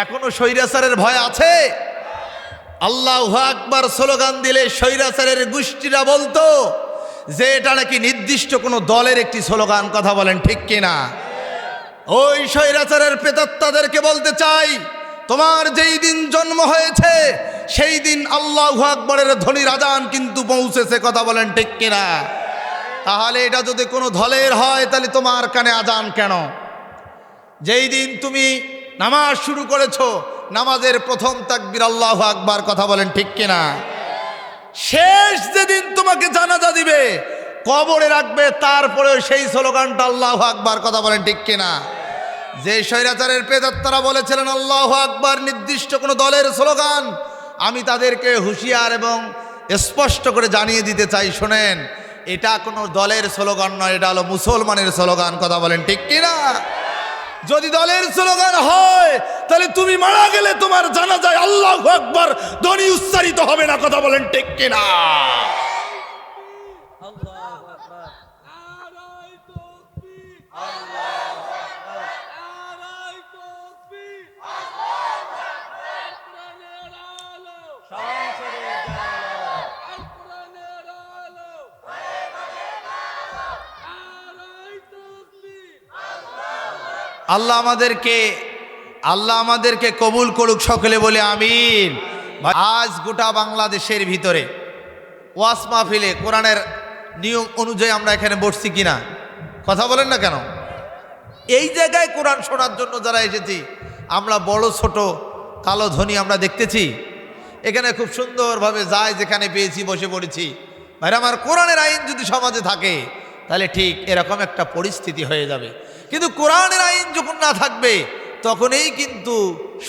এখনও স্বৈরাচারের ভয় আছে? আল্লাহ আকবার স্লোগান দিলে স্বৈরাচারের গোষ্ঠীরা বলতো, যে এটা নাকি নির্দিষ্ট কোনো দলের একটি স্লোগান, কথা বলেন ঠিক কিনা? ওই স্বৈরাচারের প্রেতাত্মাদেরকে বলতে চাই, তোমার যেই দিন জন্ম হয়েছে, সেই দিন আল্লাহ আকবরের ধ্বনির আজান কিন্তু পৌঁছেছে, কথা বলেন ঠিক কিনা? তাহলে এটা যদি কোনো দলের হয়, তাহলে তোমার কানে আজান কেন? যেই দিন তুমি নামাজ শুরু করেছ, নামাজের প্রথম তাকবির আল্লাহ আকবার, কথা বলেন ঠিক কিনা? শেষ যেদিন তোমাকে জানাজা দিবে, কবরে রাখবে তারপরে সেই স্লোগানটা আল্লাহ আকবার, কথা বলেন ঠিক কিনা? যে স্বৈরাচারের পেদাত্তারা বলেছিলেন, আল্লাহ আকবার নির্দিষ্ট কোনো দলের স্লোগান, আমি তাদেরকে হুঁশিয়ার এবং স্পষ্ট করে জানিয়ে দিতে চাই, শোনেন, এটা কোনো দলের স্লোগান নয়, এটা হলো মুসলমানের স্লোগান, কথা বলেন ঠিক কিনা? যদি দলের স্লোগান হয় তাহলে তুমি মারা গেলে তোমার জানা যায় আল্লাহ আকবর ধ্বনি উচ্চারিত হবে না কথা বলেন ঠিক তাকবীর আল্লাহু আকবার নারায় তাকবীর আল্লাহু আকবার কোরআনের আলো সংসদের আলো কোরআনের আলো নারায় তাকবীর আল্লাহ আমাদেরকে আল্লাহ আমাদেরকে কবুল করুক সকলে বলে আমিন। আজ গোটা বাংলাদেশের ভিতরে ওয়াস মাহফিলে কোরআনের নিয়ম অনুযায়ী আমরা এখানে বসছি কিনা? কথা বলেন না কেন? এই জায়গায় কোরআন শোনার জন্য যারা এসেছি, আমরা বড়, ছোট, কালো ধ্বনি আমরা দেখতেছি। এখানে খুব সুন্দরভাবে যায় যেখানে পেয়েছি, বসে পড়েছি। ভাইরা, আমার কোরআনের আইন যদি সমাজে থাকে, তাহলে ঠিক এরকম একটা পরিস্থিতি হয়ে যাবে। কিন্তু কোরআনের আইন যখন না থাকবে, তখনই কিন্তু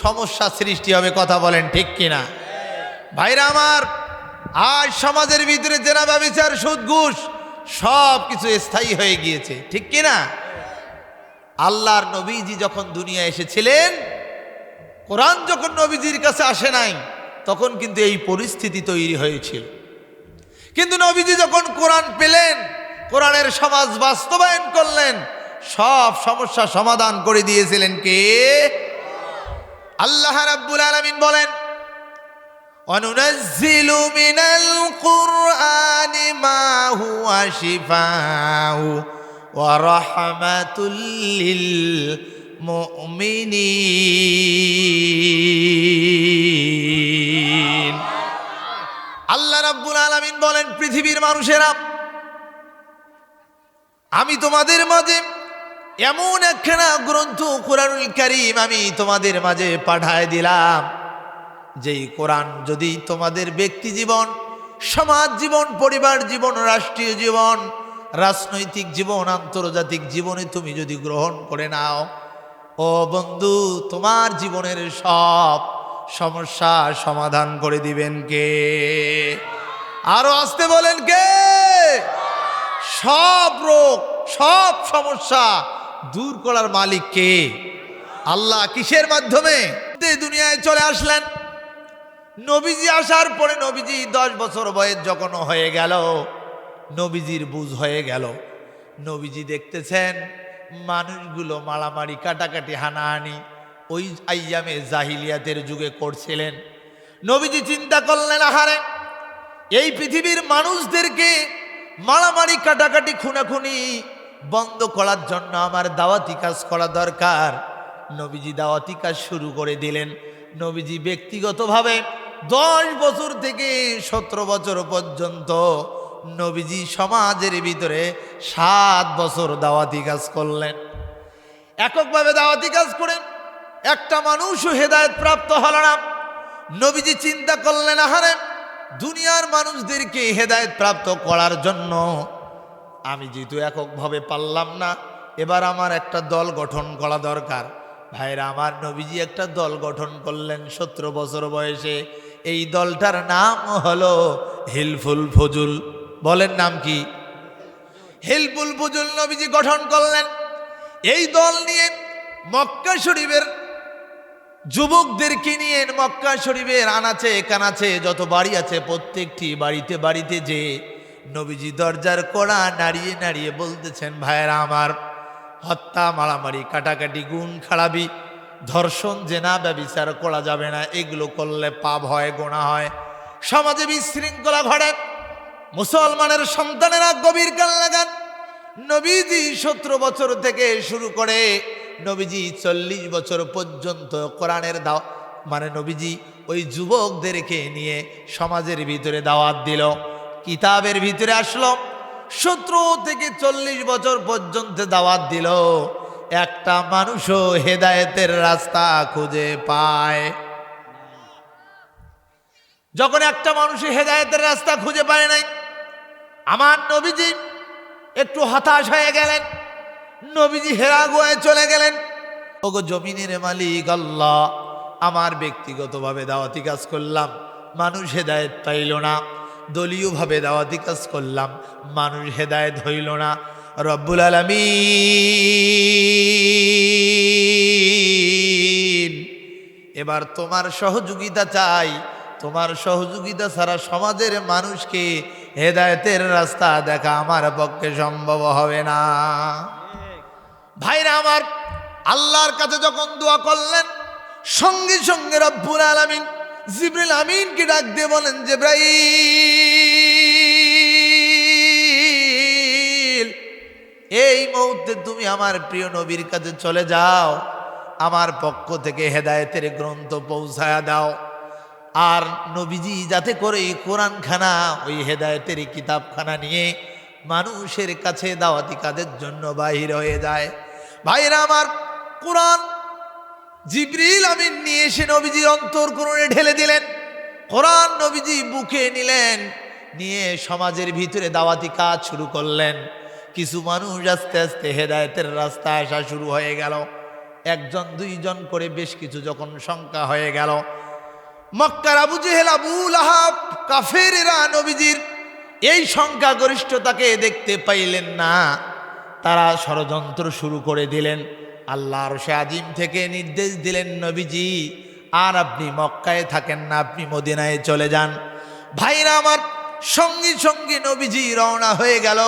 সমস্যা সৃষ্টি হবে, কথা বলেন ঠিক কিনা? ভাইরা আমার, আজ সমাজের ভিতরে জেনা ব্যবচার, সুদ, ঘুষ সব কিছু স্থায়ী হয়ে গিয়েছে, ঠিক কিনা? আল্লাহর নবীজি যখন দুনিয়া এসেছিলেন, কোরআন যখন নবীজির কাছে আসে নাই, তখন কিন্তু এই পরিস্থিতি তৈরি হয়েছিল। কিন্তু নবীজি যখন কোরআন পেলেন, কোরআনের সমাজ বাস্তবায়ন করলেন সব সমস্যা সমাধান করে দিয়েছিলেন কে আল্লাহ রাব্বুল আলামিন বলেন وننزل من القرآن ما هو شفاء ورحمة للمؤمنين আল্লাহ রাব্বুল আলামিন বলেন পৃথিবীর মানুষেরা আমি তোমাদের মাঝে এমন একখানা গ্রন্থ কোরআনুল করিম আমি তোমাদের মাঝে পাঠায় দিলাম, যেই কোরআন যদি তোমাদের ব্যক্তি জীবন, সমাজ জীবন, পরিবার জীবন, রাষ্ট্রীয় জীবন, রাজনৈতিক জীবন, আন্তর্জাতিক জীবনে তুমি যদি গ্রহণ করে নাও, ও বন্ধু, তোমার জীবনের সব সমস্যা সমাধান করে দিবেন কে? আরও আসতে বলেন কে? সব রোগ, সব সমস্যা দূর করার মালিক কে? আল্লাহ কিসের মাধ্যমে? দুনিয়ায় চলে আসলেন। নবীজি আসার পরে নবীজি দশ বছর বয়স যখন হয়ে গেল, নবীজির বুঝ হয়ে গেল। নবীজি দেখতেছেন, মানুষগুলো মারামারি, কাটাকাটি, হানাহানি ওই আইয়ামে জাহিলিয়াতের যুগে করছিলেন। নবীজি চিন্তা করলেন, আহারে, এই পৃথিবীর মানুষদেরকে মারামারি, কাটাকাটি, খুনাখুনি বন্ধ করার জন্য আমার দাওয়াতি কাজ করা দরকার। নবীজি দাওয়াতি কাজ শুরু করে দিলেন। নবীজি ব্যক্তিগতভাবে দশ বছর থেকে সতেরো বছর পর্যন্ত নবীজি সমাজের ভিতরে সাত বছর দাওয়াতি কাজ করলেন। এককভাবে দাওয়াতি কাজ করেন একটা মানুষও হেদায়ত প্রাপ্ত হল না। নবীজি চিন্তা করলেন, আহারে দুনিয়ার মানুষদেরকে হেদায়ত প্রাপ্ত করার জন্য আমি যেহেতু এককভাবে পারলাম না, এবার আমার একটা দল গঠন করা দরকার। ভাইরা, আমার নবীজি একটা দল গঠন করলেন সতেরো বছর বয়সে। এই দলটার নাম হলো হিলফুল ফজুল। বলেন নাম কি? হিলফুল ফজুল নবীজি গঠন করলেন। এই দল নিয়ে মক্কা শরীফের যুবকদেরকে নিয়ে মক্কা শরীফের আনাচে কানাচে যত বাড়ি আছে, প্রত্যেকটি বাড়িতে বাড়িতে যে নবীজি দরজার কোড়া নাড়িয়ে নাড়িয়ে বলতেছেন, ভাইয়েরা আমার হত্যা, মারামারি, কাটাকাটি গুণ খারাপি, ধর্ষণ, জেনা, ব্যবিচার করা যাবে না। এগুলো করলে পাপ হয়, গোনা হয়। সমাজে বিশৃঙ্খলা ঘটে মুসলমানের সন্তানেরা গভীর কাল লাগান। নবীজি সতেরো বছর থেকে শুরু করে নবীজি চল্লিশ বছর পর্যন্ত কোরআনের দাও মানে নবীজি ওই যুবকদেরকে নিয়ে সমাজের ভিতরে দাওয়াত দিল। কিতাবের ভিতরে আসলো, সতেরো থেকে চল্লিশ বছর পর্যন্ত দাওয়াত দিল। একটা মানুষও হেদায়েতের রাস্তা খুঁজে পায় যখন একটা মানুষ হেদায়েতের রাস্তা খুঁজে পায় নাই, আমার নবীজি একটু হতাশ হয়ে গেলেন। নবীজি হেরা গোয়ায় চলে গেলেন। ওগো জমিনের মালিক আল্লাহ, আমার ব্যক্তিগতভাবে দাওয়াতি কাজ করলাম, মানুষ হেদায়েত পাইল না। দলীয়ভাবে দাওয়াতি কাজ করলাম। মানুষ হেদায়েত হইল না। রব্বুল আলমিন। এবার তোমার সহযোগিতা চাই। তোমার সহযোগিতা ছাড়া সমাজের মানুষকে হেদায়েতের রাস্তা দেখা আমার পক্ষে সম্ভব হবে না। ভাইরা আমার, আল্লাহর কাছে যখন দোয়া করলেন, সঙ্গে সঙ্গে রব্বুল আলামিন জিব্রিল আমিনকে ডাক দিয়ে বলেন, জেব্রাইল, এই মুহূর্তে তুমি আমার প্রিয় নবীর কাছে চলে যাও। আমার পক্ষ থেকে হেদায়েতের গ্রন্থ পৌঁছায়া দাও। আর নবীজি যাতে করে এই কোরআনখানা, ওই হেদায়েতের কিতাবখানা নিয়ে মানুষের কাছে দাওয়াতি কাজের জন্য বাহির হয়ে যায়। ভাইরা আমার কোরআন জিবরিল আমিন নিয়ে এসে নবীজির অন্তর কোরআনে ঢেলে দিলেন। কোরআন নবীজি বুকে নিলেন, নিয়ে সমাজের ভিতরে দাওয়াতি কাজ শুরু করলেন। কিছু মানুষ আস্তে আস্তে হেদায়েতের রাস্তা আসা শুরু হয়ে গেল। একজন, দুইজন করে বেশ কিছু যখন সংখ্যা হয়ে গেল। মক্কার আবু জেহেল আবুল আহাব কাফেরেরা নবীজির এই সংখ্যাগরিষ্ঠতাকে দেখতে পাইলেন না। তারা ষড়যন্ত্র শুরু করে দিলেন। আল্লাহর সে আজিম থেকে নির্দেশ দিলেন নবীজি, আর আপনি মক্কায় থাকেন না, আপনি মদিনায় চলে যান। ভাইরা আমার, সঙ্গে সঙ্গে নবীজি রওনা হয়ে গেল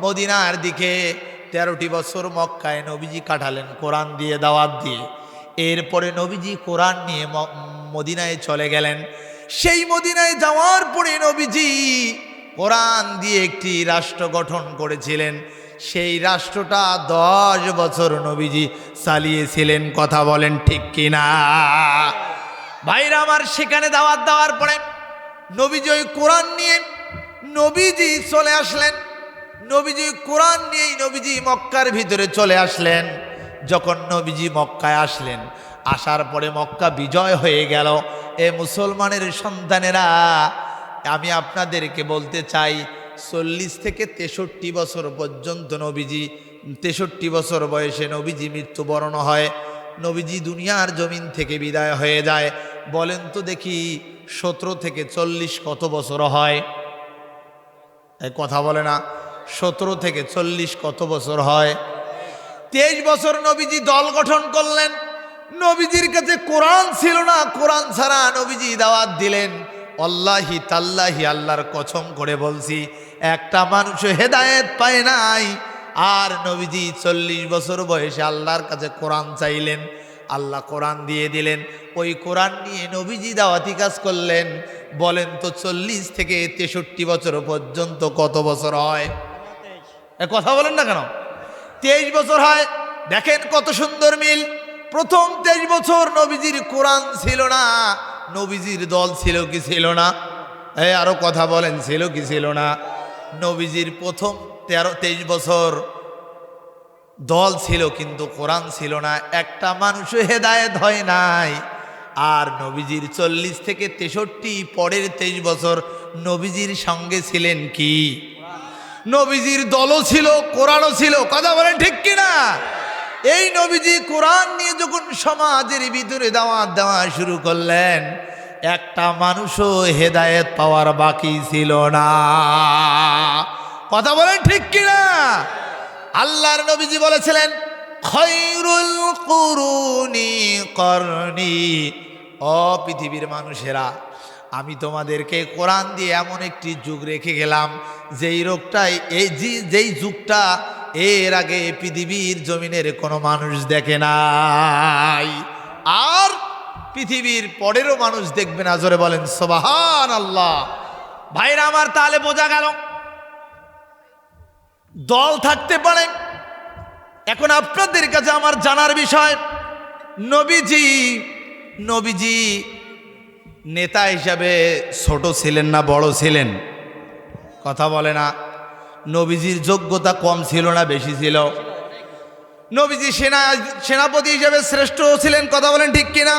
মদিনার দিকে। তেরোটি বছর মক্কায় নবীজি কাটালেন কোরআন দিয়ে, দাওয়াত দিয়ে। এরপরে নবীজি কোরআন নিয়ে মদিনায় চলে গেলেন। সেই মদিনায় যাওয়ার পরে নবীজি কোরআন দিয়ে একটি রাষ্ট্র গঠন করেছিলেন। সেই রাষ্ট্রটা দশ বছর নবীজি চালিয়েছিলেন, কথা বলেন ঠিক কিনা? ভাইরা, আমার সেখানে দাওয়াত দেওয়ার পরে নবীজি ওই কোরআন নিয়ে নবীজি চলে আসলেন। নবীজি কোরআন নিয়েই নবীজি মক্কার ভিতরে চলে আসলেন। যখন নবীজি মক্কায় আসলেন, আসার পরে মক্কা বিজয় হয়ে গেল। এ মুসলমানের সন্তানেরা, আমি আপনাদেরকে বলতে চাই চল্লিশ থেকে তেষট্টি বছর পর্যন্ত নবীজি, তেষট্টি বছর বয়সে নবীজি মৃত্যুবরণ হয়। নবীজি দুনিয়ার জমিন থেকে বিদায় হয়ে যায়। বলেন তো দেখি সতেরো থেকে চল্লিশ কত বছর হয়? কথা বলে না, সতেরো থেকে চল্লিশ কত বছর হয়? তেইশ বছর নবীজি দল গঠন করলেন। নবীজির কাছে কোরআন ছিল না, কোরআন ছাড়া নবীজি দাওয়াত দিলেন। আল্লাহি তাল্লাহি আল্লাহর কছম করে বলছি একটা মানুষ হেদায়েত পায় নাই। আর নবীজি চল্লিশ বছর বয়সে আল্লাহর কাছে কোরআন চাইলেন, আল্লাহ কোরআন দিয়ে দিলেন। ওই কোরআন নিয়ে নবীজি দাওয়াতি কাজ করলেন। বলেন তো চল্লিশ থেকে তেষট্টি বছর পর্যন্ত কত বছর হয়? এ কথা বলেন না কেন? তেইশ বছর হয়। দেখেন কত সুন্দর মিল। প্রথম তেইশ বছর নবীজির কোরআন ছিল না। নবীজির দল ছিল কি ছিল না? এই আরও কথা বলেন, ছিল কি ছিল না? নবীজির প্রথম তেরো, তেইশ বছর দল ছিল, কিন্তু কোরআন ছিল না। একটা মানুষও হেদায়েত হয় নাই। আর নবীজির চল্লিশ থেকে তেষট্টি পরের তেইশ বছর নবীজির সঙ্গে ছিলেন কি? নবীজির দলও ছিল, কোরআনও ছিল, কথা বলেন ঠিক কিনা? এই নবীজি কোরআন নিয়ে যখন সমাজের ভিতরে দাওয়াত দেওয়া শুরু করলেন একটা মানুষও হেদায়েত পাওয়ার বাকি ছিল না। কথা বলেন ঠিক কিনা? আল্লাহর নবীজি বলেছিলেন, খৈরুল কুরুনি করনি। ও পৃথিবীর মানুষেরা, আমি তোমাদেরকে কোরআন দিয়ে এমন একটি যুগ রেখে গেলাম, যেই রোগটাই, এই যেই যুগটা এর আগে পৃথিবীর জমিনের কোনো মানুষ দেখে নাই। আর পৃথিবীর পরেরও মানুষ দেখবে না, জোরে বলেন সোবাহান আল্লাহ ভাইরা আমার, তাহলে বোঝা গেল, দল থাকতে পারে। এখন আপনাদের কাছে আমার জানার বিষয়, নবীজি নবীজি নেতা হিসাবে ছোট ছিলেন না, বড় ছিলেন? কথা বলে না, নবীজির যোগ্যতা কম ছিল না, বেশি ছিল। নবীজি সেনা, সেনাপতি হিসাবে শ্রেষ্ঠ ছিলেন, কথা বলেন ঠিক কিনা?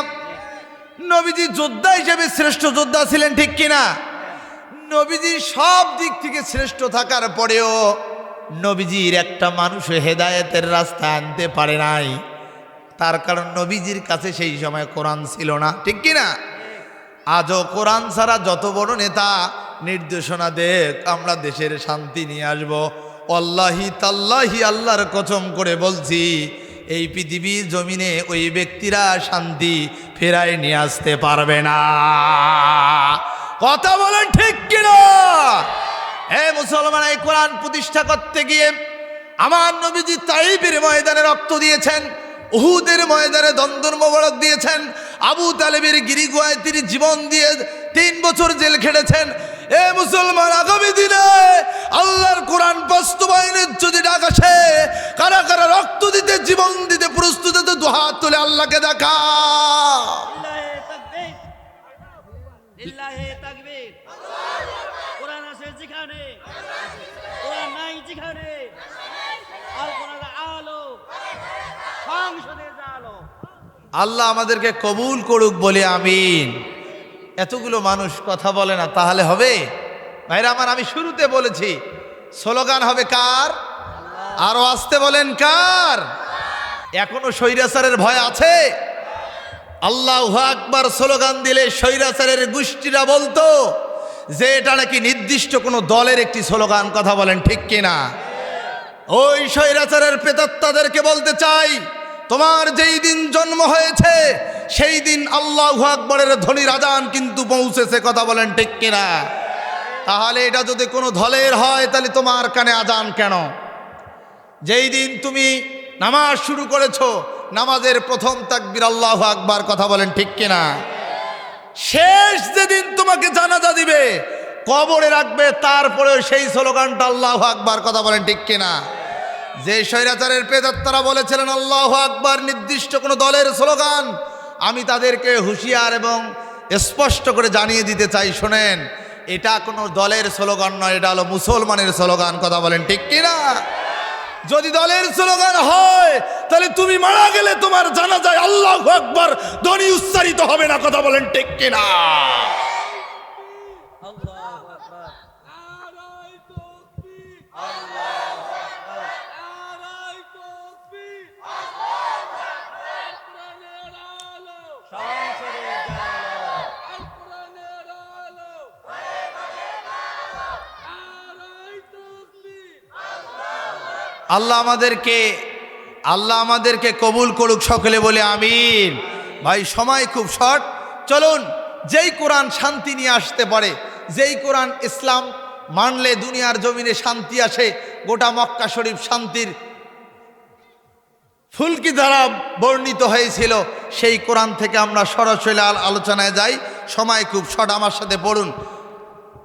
নবীজি যোদ্ধা হিসেবে শ্রেষ্ঠ যোদ্ধা ছিলেন ঠিক কিনা? নবীজি সব দিক থেকে শ্রেষ্ঠ থাকার পরেও নবীজির একটা মানুষ হেদায়েতের রাস্তা আনতে পারে নাই। তার কারণ নবীজির কাছে সেই সময় কোরআন ছিল না, ঠিক কিনা? আজও কোরআন ছাড়া যত বড় নেতা নির্দেশনা দেখ, আমরা দেশের শান্তি নিয়ে আসব। অল্লাহি তাল্লাহি আল্লাহর কচম করে বলছি এই পৃথিবীর জমিনে ওই ব্যক্তিরা শান্তি ফেরায় নিয়ে আসতে পারবে না। কথা বলেন ঠিক কিনা? হে মুসলমান, এই কোরআন প্রতিষ্ঠা করতে গিয়ে আমার নবীজি তাইবের ময়দানে রক্ত দিয়েছেন, উহুদের ময়দানে দ্বন্দ্বর মোবারক দিয়েছেন, আবু তালেবের গিরিগুয়ায় তিনি জীবন দিয়ে তিন বছর জেল খেটেছেন। এ মুসলমান আগামী দিনে আল্লাহর কোরআন বাস্তবায়নের যদি ডাক আসে কারা কারা রক্ত দিতে জীবন দিতে প্রস্তুত হতে দুহাত তুলে আল্লাহকে দেখা। আল্লাহ আমাদেরকে কবুল করুক বলে আমিন। এতগুলো মানুষ কথা বলে না, তাহলে হবে? ভাইরা আমার, আমি শুরুতে বলেছি, স্লোগান হবে কার? আরও আসতে বলেন কার? এখনও স্বৈরাচারের ভয় আছে? আল্লাহ আকবার স্লোগান দিলে স্বৈরাচারের গোষ্ঠীরা বলতো যে এটা নাকি নির্দিষ্ট কোনো দলের একটি স্লোগান, কথা বলেন ঠিক কিনা? ওই স্বৈরাচারের প্রেতাত্মাদেরকে বলতে চাই তোমার যেই দিন জন্ম হয়েছে, সেই দিন আল্লাহ আকবরের ধনী রাজান কিন্তু পৌঁছেছে কথা বলেন ঠিক কিনা? তাহলে এটা যদি কোনো ধলের হয়, তাহলে তোমার কানে আজান কেন? যেই দিন তুমি নামাজ শুরু করেছ, নামাজের প্রথম তাকবির আল্লাহ আকবার, কথা বলেন ঠিক কিনা? শেষ যেদিন তোমাকে জানাজা দিবে, কবরে রাখবে তারপরে সেই স্লোগানটা আল্লাহ আকবার, কথা বলেন ঠিক কিনা? যে স্বৈরাচারের প্রেতাত্মারা বলেছিলেন আল্লাহ আকবার নির্দিষ্ট কোনো দলের স্লোগান আমি তাদেরকে হুঁশিয়ার এবং স্পষ্ট করে জানিয়ে দিতে চাই শোনেন এটা কোনো দলের স্লোগান নয় এটা হলো মুসলমানের স্লোগান কথা বলেন ঠিক কিনা? যদি দলের স্লোগান হয় তাহলে তুমি মারা গেলে তোমার জানা যায় আল্লাহ আকবার ধ্বনি উচ্চারিত হবে না কথা বলেন ঠিক কিনা? আল্লাহু আকবার আড়াই তকবীর আড়াই তকবীর কোরআনের আলো সংসদে যা আলো কোরআনের আলো আড়াই তকবীর আল্লাহ আমাদেরকে আল্লাহ আমাদেরকে কবুল করুক সকলে বলে আমিন। ভাই, সময় খুব শর্ট। চলুন, যেই কোরআন শান্তি নিয়ে আসতে পারে, যেই কোরআন ইসলাম মানলে দুনিয়ার জমিনে শান্তি আসে, গোটা মক্কা শরীফ শান্তির ফুলকি দ্বারা বর্ণিত হয়েছিল, সেই কোরআন থেকে আমরা সরাসরি আলোচনায় যাই। সময় খুব শর্ট, আমার সাথে পড়ুন।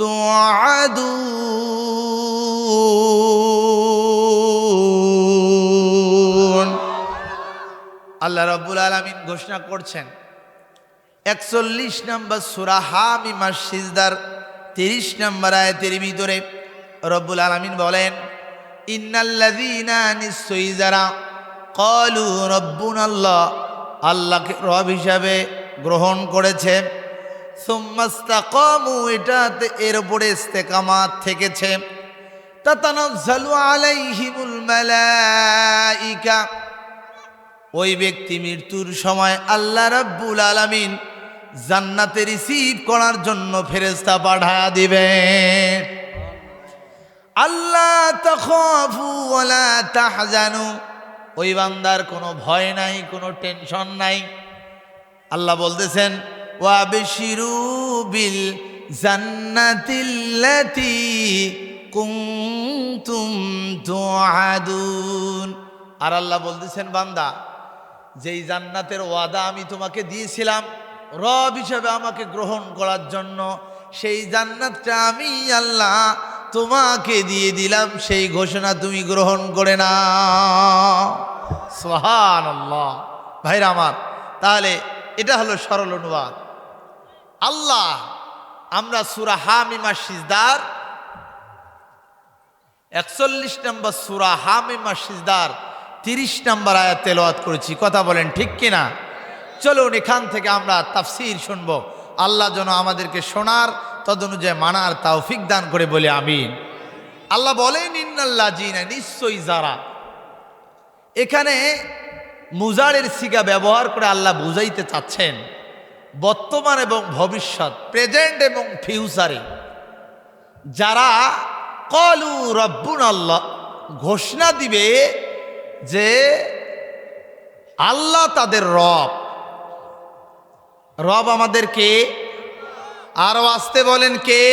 توعدون আল্লাহ রব্বুল আলমিন ঘোষণা করছেন একচল্লিশ নম্বর সুরা হামিমা সিজদার তিরিশ নম্বর আয়াতের ভিতরে রব্বুল আলমিন বলেন ইন্নাল্লাযীনা নিশ্চয়ই যারা কলু রব্বুন আল্লাহ আল্লাহকে রব হিসাবে গ্রহণ করেছে সুম্মাস্তাকামু এটাতে এর উপরে ইস্তেকামাত থেকেছে। তাতানাজ্জালু আলাইহিমুল মালাইকা, ওই ব্যক্তি মৃত্যুর সময় আল্লাহ রাব্বুল আলামিন জান্নাতে রিসিভ করার জন্য ফেরেস্তা পাঠা দিবে আল্লাহ তখফু ওয়ালা তাহজানু, ওই বান্দার কোনো ভয় নাই, কোনো টেনশন নাই। আল্লাহ বলতেছেন বিল জান্নাতিল্লাতি কুনতুম তুআদুন। আর আল্লাহ বলতেছেন, বান্দা, যেই জান্নাতের ওয়াদা আমি তোমাকে দিয়েছিলাম, রব হিসাবে আমাকে গ্রহণ করার জন্য, সেই জান্নাতটা আমি আল্লাহ তোমাকে দিয়ে দিলাম, সেই ঘোষণা তুমি গ্রহণ করে না সোহান আল্লাহ ভাইরা আমার, তাহলে এটা হলো সরল অনুবাদ। আল্লাহ, আমরা সুরা হামিমা সিজদার একচল্লিশ নম্বর সুরা হামিমা সিজদার তিরিশ নম্বর আয়াত তেলাওয়াত করেছি। কথা বলেন ঠিক কিনা? চলুন, এখান থেকে আমরা তাফসির শুনব। আল্লাহ যেন আমাদেরকে শোনার তদনুযায়ী মানার তৌফিক দান করে বলে, আমিন। আল্লাহ বলেন ইন্নাল্লাহ জিনা নিশ্চয়ই যারা এখানে মুজারের সিগা ব্যবহার করে আল্লাহ বুঝাইতে চাচ্ছেন। বর্তমান এবং ভবিষ্যৎ প্রেজেন্ট এবং ফিউচারে যারা কলু রব্বুন আল্লাহ ঘোষণা দিবে যে আল্লাহ তাদের রব। রব আমাদেরকে আরও আসতে বলেন কে?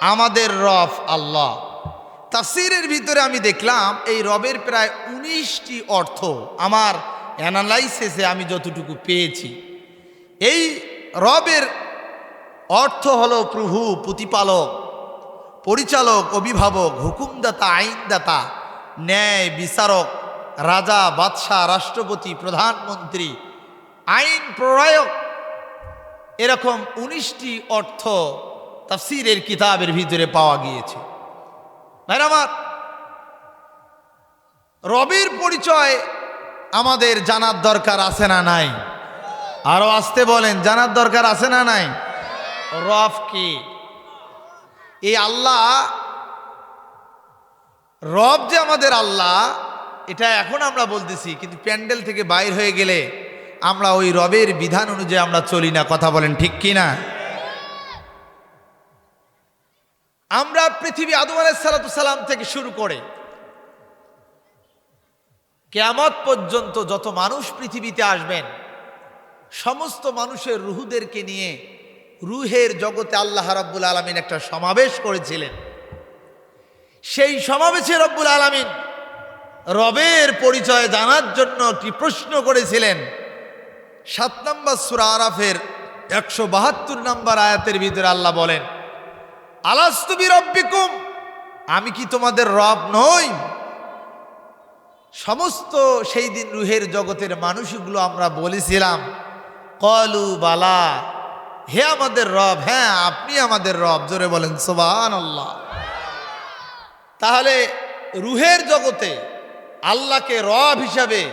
আমাদের রব আল্লাহ। তাফসিরের ভিতরে আমি দেখলাম এই রবের প্রায় উনিশটি অর্থ। আমার অ্যানালাইসিসে আমি যতটুকু পেয়েছি। এই রবের অর্থ হলো প্রভু, প্রতিপালক, পরিচালক, অভিভাবক, হুকুমদাতা, আইনদাতা, ন্যায় বিচারক, রাজা, বাদশাহ, রাষ্ট্রপতি, প্রধানমন্ত্রী, আইন প্রণয়ক। এরকম উনিশটি অর্থ তাফসিরের কিতাবের ভিতরে পাওয়া গিয়েছে। ভাইরা আমার, রবের পরিচয় আমাদের জানার দরকার আছে না নাই? আরও আসতে বলেন জানার দরকার আছে না নাই? রব কি? এই আল্লাহ রব যে আমাদের আল্লাহ এটা এখন আমরা বলতেছি কিন্তু প্যান্ডেল থেকে বাইর হয়ে গেলে আমরা ওই রবের বিধান অনুযায়ী আমরা চলি না কথা বলেন ঠিক কি না? আমরা পৃথিবী আদম আলাইসালাম থেকে শুরু করে কেয়ামত পর্যন্ত যত মানুষ পৃথিবীতে আসবেন সমস্ত মানুষের রুহুদেরকে নিয়ে রুহের জগতে আল্লাহ রাব্বুল আলমিন একটা সমাবেশ করেছিলেন। সেই সমাবেশে রব্বুল আলমিন রবের পরিচয় জানার জন্য একটি প্রশ্ন করেছিলেন। সাত নম্বর সুরা আরাফের একশো বাহাত্তর নম্বর আয়াতের ভিতরে আল্লাহ বলেন আলাস্তুবি রব্বিকুম আমি কি তোমাদের রব নই? সমস্ত সেই দিন রুহের জগতের মানুষগুলো আমরা বলেছিলাম কলু বালা। হে আমাদের রব হ্যাঁ আপনি আমাদের রব। জোরে বলেন সোবান আল্লাহ তাহলে রুহের জগতে আল্লাহকে রব হিসাবে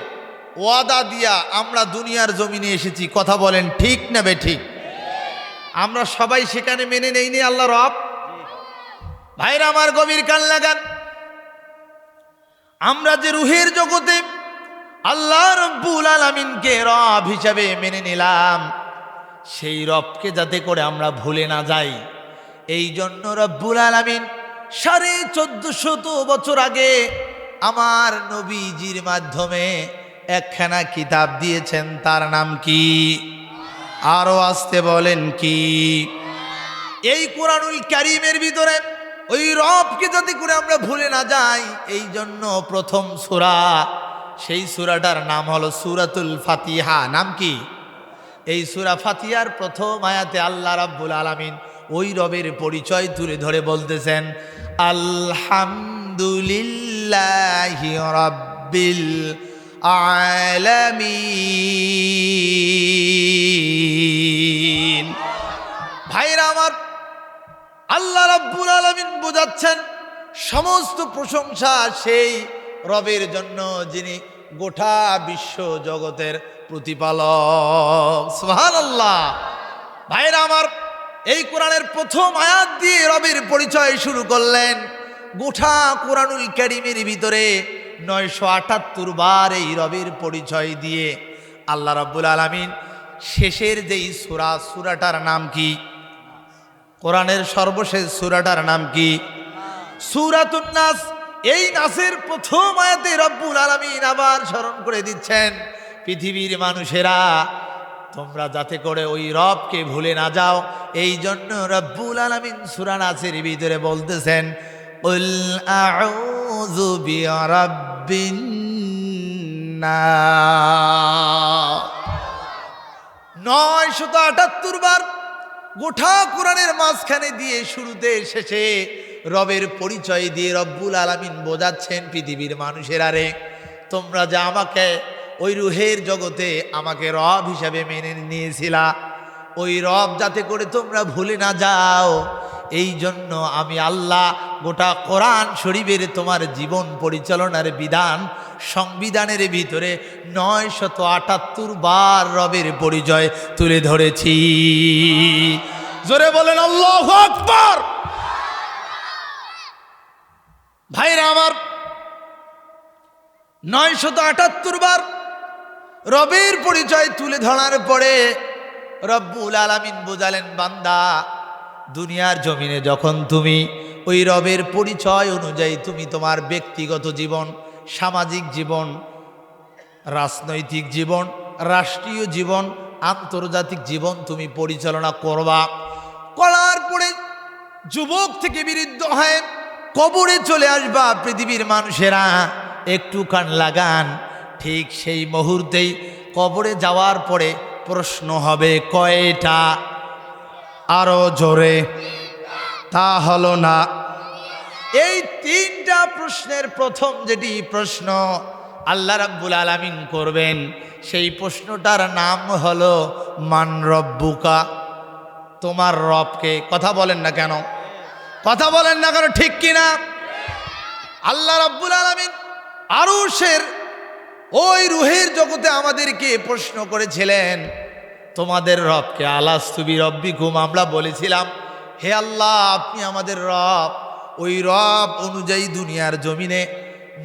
ওয়াদা দিয়া আমরা দুনিয়ার জমিনে এসেছি। কথা বলেন, ঠিক না বে ঠিক? আমরা সবাই সেখানে মেনে নেই নি আল্লাহ রব? ভাইরা, আমার গভীর কান লাগান আমরা যে রুহের জগতে আল্লাহ রব্বুল আলমিনকে রব হিসাবে মেনে নিলাম। সেই রবকে যাতে করে আমরা ভুলে না যাই। এই জন্য রব্বুল আলমিন সাড়ে চোদ্দশত বছর আগে আমার নবীজির মাধ্যমে একখানা কিতাব দিয়েছেন। তার নাম কি? আরও আসতে বলেন কি? এই কোরআনুল ক্যারিমের ভিতরে ওই রবকে যাতে করে আমরা ভুলে না যাই এই জন্য প্রথম সুরা সেই সুরাটার নাম হলো সুরাতুল ফাতিহা। নাম কি? এই সুরা ফাতিহার প্রথম আয়াতে আল্লাহ রাব্বুল আলামিন ওই রবের পরিচয় তুলে ধরে বলতেছেন, আলহামদুলিল্লাহি রাব্বিল আলামিন। ভাইরা আমার, আল্লাহ রাব্বুল আলামিন বোঝাচ্ছেন, সমস্ত প্রশংসা সেই রবের জন্য যিনি গোটা বিশ্ব জগতের প্রতিপালক। সুবহানাল্লাহ। ভাইরা আমার, এই কোরআনের প্রথম আয়াত দিয়ে রবের পরিচয় শুরু করলেন। গোটা কোরআনুল ক্যারিমের ভিতরে নয়শো আটাত্তর বার এই রবের পরিচয় দিয়ে আল্লাহ রাব্বুল আলামিন শেষের যেই সুরা, সুরাটার নাম কি? কোরআনের সর্বশেষ সুরাটার নাম কি? সুরাতুন নাস এই নাচের প্রথম আয়াতে রব্বুল আলামিন আবার স্মরণ করে দিচ্ছেন, পৃথিবীর মানুষেরা, তোমরা যাতে করে ওই রবকে ভুলে না যাও। এই জন্য রব্বুল আলামিন সূরা নাসের ভিতরে বলতেছেন নয় আটাত্তর বার গোটা কোরআনের মাঝখানে দিয়ে শুরুতে শেষে রবের পরিচয় দিয়ে রব্বুল আলামিন বোঝাচ্ছেন পৃথিবীর মানুষের আরে। তোমরা যে আমাকে ওই রুহের জগতে আমাকে রব হিসাবে মেনে নিয়েছিলা, ওই রব যাতে করে তোমরা ভুলে না যাও, এই জন্য আমি আল্লাহ গোটা কোরআন শরীফের তোমার জীবন পরিচালনার বিধান সংবিধানের ভিতরে নয় শত আটাত্তর বার রবের পরিচয় তুলে ধরেছি। জোরে বলেন আল্লাহ আকবর! ভাইরা আমার নয় শত আটাত্তর বার রবের পরিচয় তুলে ধরার পরে রব্বুল আলামিন বোঝালেন, বান্দা, দুনিয়ার জমিনে যখন তুমি ওই রবের পরিচয় অনুযায়ী তুমি তোমার ব্যক্তিগত জীবন, সামাজিক জীবন, রাজনৈতিক জীবন, রাষ্ট্রীয় জীবন, আন্তর্জাতিক জীবন তুমি পরিচালনা করবা, করার পরে যুবক থেকে বিরুদ্ধ হয়ে কবরে চলে আসবা পৃথিবীর মানুষেরা। একটু কান লাগান। ঠিক সেই মুহূর্তেই কবরে যাওয়ার পরে প্রশ্ন হবে, কয়টা? আরও জোরে, তা হলো না। এই তিনটা প্রশ্নের প্রথম যেটি প্রশ্ন আল্লাহ রাব্বুল আলামিন করবেন, সেই প্রশ্নটার নাম হলো, মান রব্বুকা? তোমার রবকে। কথা বলেন না কেন? কথা বলেন না কেন, ঠিক কিনা? আল্লাহ রাব্বুল আলামিন আরুষের ওই রুহের জগতে আমাদেরকে প্রশ্ন করেছিলেন, তোমাদের রবকে আলাস্তুবি রব্বি ঘুম আমরা বলেছিলাম, হে আল্লাহ, আপনি আমাদের রব। ওই রব অনুযায়ী দুনিয়ার জমিনে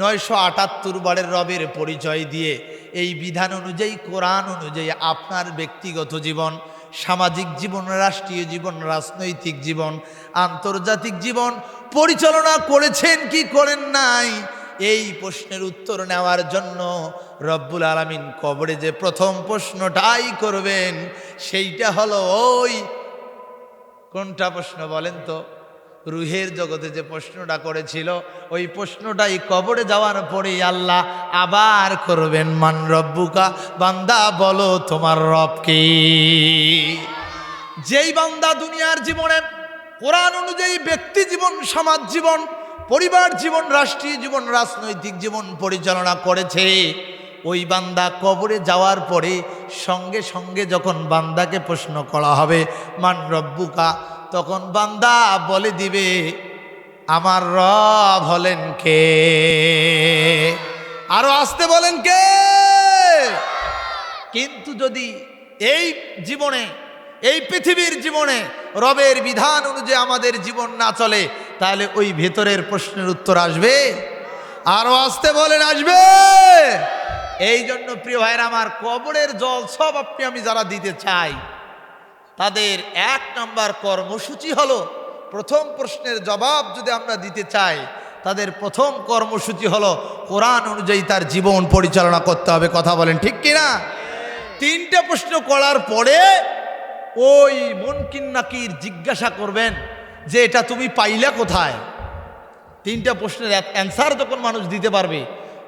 নয়শো আটাত্তর বারের রবের পরিচয় দিয়ে এই বিধান অনুযায়ী, কোরআন অনুযায়ী আপনার ব্যক্তিগত জীবন সামাজিক জীবন, রাষ্ট্রীয় জীবন, রাজনৈতিক জীবন, আন্তর্জাতিক জীবন পরিচালনা করেছেন কি করেন নাই? এই প্রশ্নের উত্তর নেওয়ার জন্য রব্বুল আলমিন কবরে যে প্রথম প্রশ্নটাই করবেন, সেইটা হলো ওই কোনটা প্রশ্ন বলেন তো? রুহের জগতে যে প্রশ্নটা করেছিল, ওই প্রশ্নটাই কবরে যাওয়ার পরেই আল্লাহ আবার করবেন, মান রব্বুকা, বান্দা বলো তোমার রবকে যেই বান্দা দুনিয়ার জীবনে কোরআন অনুযায়ী ব্যক্তি জীবন, সমাজ জীবন, পরিবার জীবন, রাষ্ট্রীয় জীবন, রাজনৈতিক জীবন পরিচালনা করেছে, ওই বান্দা কবরে যাওয়ার পরে সঙ্গে সঙ্গে যখন বান্দাকে প্রশ্ন করা হবে, মান রব্বুকা তখন বান্দা বলে দিবে, আমার রব হলেন কে? আরও আসতে বলেন কে? কিন্তু যদি এই জীবনে, এই পৃথিবীর জীবনে রবের বিধান অনুযায়ী আমাদের জীবন না চলে, তাহলে ওই ভেতরের প্রশ্নের উত্তর আসবে। আরও আসতে বলেন, আসবে। এই জন্য প্রিয় ভাইয়ের, আমার কবরের জল সব আপনি, আমি যারা দিতে চাই তাদের এক নম্বর কর্মসূচি হলো, প্রথম প্রশ্নের জবাব যদি আমরা দিতে চাই, তাদের প্রথম কর্মসূচি হলো কোরআন অনুযায়ী তার জীবন পরিচালনা করতে হবে, কথা বলেন ঠিক কিনা? তিনটে প্রশ্ন করার পরে ওই মনকিন নাকির জিজ্ঞাসা করবেন যে, এটা তুমি পাইলা কোথায়? তিনটা প্রশ্নের অ্যান্সার যখন মানুষ দিতে পারবে,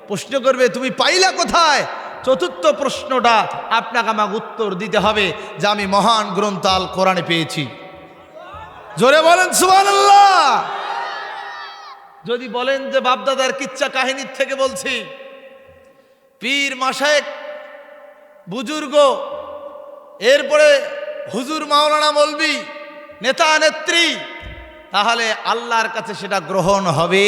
প্রশ্ন করবে, তুমি পাইলা কোথায়? চতুর্থ প্রশ্নটা আপনাকে আমাকে উত্তর দিতে হবে যে আমি মহান গ্রন্থ আল কোরআনে পেয়েছি। জোরে বলেন সুবান যদি বলেন যে বাপদাদার কিচ্ছা কাহিনীর থেকে বলছি, পীর মাসায়েক বুজুর্গ, এরপরে হুজুর মাওলানা বলবি নেতা নেত্রী তাহলে আল্লাহর কাছে সেটা গ্রহণ হবে।